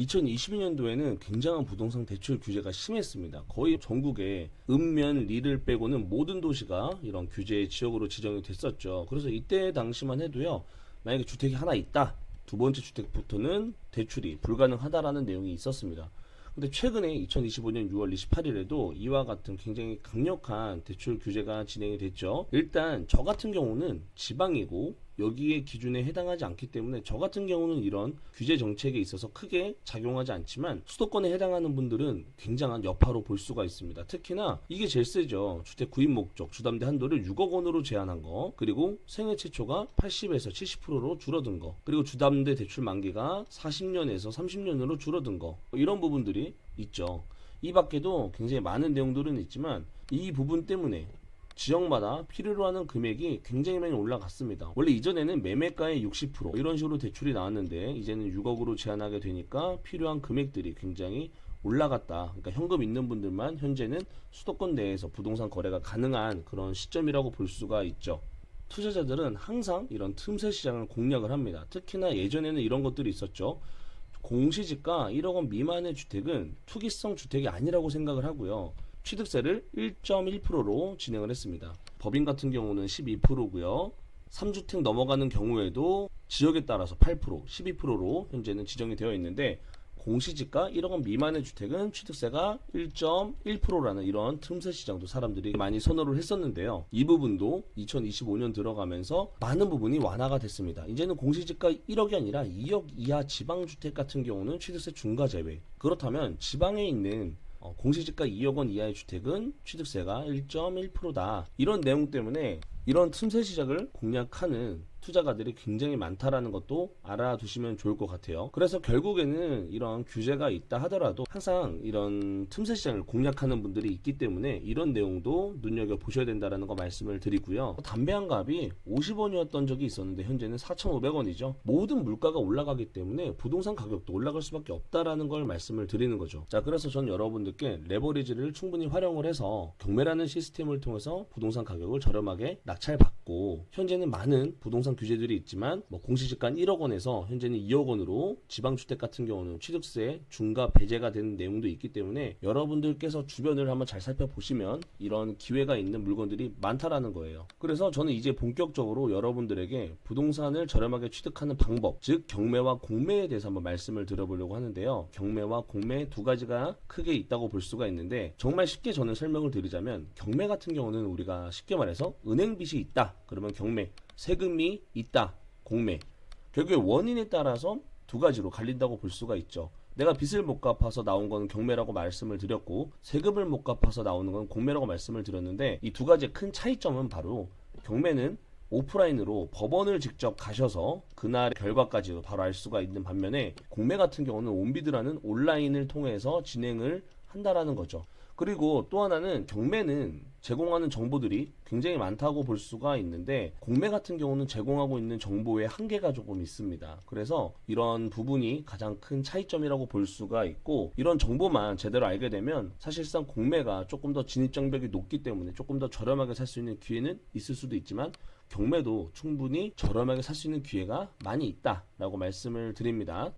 2022년도에는 굉장한 부동산 대출 규제가 심했습니다. 거의 전국에 읍면, 리를 빼고는 모든 도시가 이런 규제 지역으로 지정이 됐었죠. 그래서 이때 당시만 해도요. 만약에 주택이 하나 있다. 두 번째 주택부터는 대출이 불가능하다라는 내용이 있었습니다. 근데 최근에 2025년 6월 28일에도 이와 같은 굉장히 강력한 대출 규제가 진행이 됐죠. 일단 저 같은 경우는 지방이고 여기에 기준에 해당하지 않기 때문에 저 같은 경우는 이런 규제 정책에 있어서 크게 작용하지 않지만 수도권에 해당하는 분들은 굉장한 여파로 볼 수가 있습니다. 특히나 이게 제일 세죠. 주택 구입 목적 주담대 한도를 6억 원으로 제한한 거 그리고 생애 최초가 80에서 70%로 줄어든 거 그리고 주담대 대출 만기가 40년에서 30년으로 줄어든 거 이런 부분들이 있죠. 이 밖에도 굉장히 많은 내용들은 있지만 이 부분 때문에 지역마다 필요로 하는 금액이 굉장히 많이 올라갔습니다. 원래 이전에는 매매가의 60% 이런 식으로 대출이 나왔는데 이제는 6억으로 제한하게 되니까 필요한 금액들이 굉장히 올라갔다. 그러니까 현금 있는 분들만 현재는 수도권 내에서 부동산 거래가 가능한 그런 시점이라고 볼 수가 있죠. 투자자들은 항상 이런 틈새 시장을 공략을 합니다. 특히나 예전에는 이런 것들이 있었죠. 공시지가 1억 원 미만의 주택은 투기성 주택이 아니라고 생각을 하고요. 취득세를 1.1%로 진행을 했습니다. 법인 같은 경우는 12%고요. 3주택 넘어가는 경우에도 지역에 따라서 8%, 12%로 현재는 지정이 되어 있는데 공시지가 1억 원 미만의 주택은 취득세가 1.1%라는 이런 틈새 시장도 사람들이 많이 선호를 했었는데요. 이 부분도 2025년 들어가면서 많은 부분이 완화가 됐습니다. 이제는 공시지가 1억이 아니라 2억 이하 지방주택 같은 경우는 취득세 중과 제외. 그렇다면 지방에 있는 어, 공시지가 2억 원 이하의 주택은 취득세가 1.1%다. 이런 내용 때문에 이런 틈새 시장을 공략하는 투자가들이 굉장히 많다라는 것도 알아두시면 좋을 것 같아요. 그래서 결국에는 이런 규제가 있다 하더라도 항상 이런 틈새 시장을 공략하는 분들이 있기 때문에 이런 내용도 눈여겨 보셔야 된다라는 거 말씀을 드리고요. 담배 한 갑이 50원이었던 적이 있었는데 현재는 4,500원이죠. 모든 물가가 올라가기 때문에 부동산 가격도 올라갈 수밖에 없다라는 걸 말씀을 드리는 거죠. 자, 그래서 전 여러분들께 레버리지를 충분히 활용을 해서 경매라는 시스템을 통해서 부동산 가격을 저렴하게 낙찰 받 고 현재는 많은 부동산 규제들이 있지만 뭐 공시지가 1억 원에서 현재는 2억 원으로 지방주택 같은 경우는 취득세 중과 배제가 되는 내용도 있기 때문에 여러분들께서 주변을 한번 잘 살펴보시면 이런 기회가 있는 물건들이 많다라는 거예요. 그래서 저는 이제 본격적으로 여러분들에게 부동산을 저렴하게 취득하는 방법, 즉 경매와 공매에 대해서 한번 말씀을 드려보려고 하는데요. 경매와 공매 두 가지가 크게 있다고 볼 수가 있는데 정말 쉽게 저는 설명을 드리자면 경매 같은 경우는 우리가 쉽게 말해서 은행 빚이 있다. 그러면 경매, 세금이 있다. 공매. 결국에 원인에 따라서 두 가지로 갈린다고 볼 수가 있죠. 내가 빚을 못 갚아서 나온 건 경매라고 말씀을 드렸고 세금을 못 갚아서 나오는 건 공매라고 말씀을 드렸는데 이 두 가지의 큰 차이점은 바로 경매는 오프라인으로 법원을 직접 가셔서 그날 결과까지도 바로 알 수가 있는 반면에 공매 같은 경우는 온비드라는 온라인을 통해서 진행을 한다라는 거죠. 그리고 또 하나는 경매는 제공하는 정보들이 굉장히 많다고 볼 수가 있는데 공매 같은 경우는 제공하고 있는 정보의 한계가 조금 있습니다. 그래서 이런 부분이 가장 큰 차이점이라고 볼 수가 있고 이런 정보만 제대로 알게 되면 사실상 공매가 조금 더 진입장벽이 높기 때문에 조금 더 저렴하게 살 수 있는 기회는 있을 수도 있지만 경매도 충분히 저렴하게 살 수 있는 기회가 많이 있다라고 말씀을 드립니다.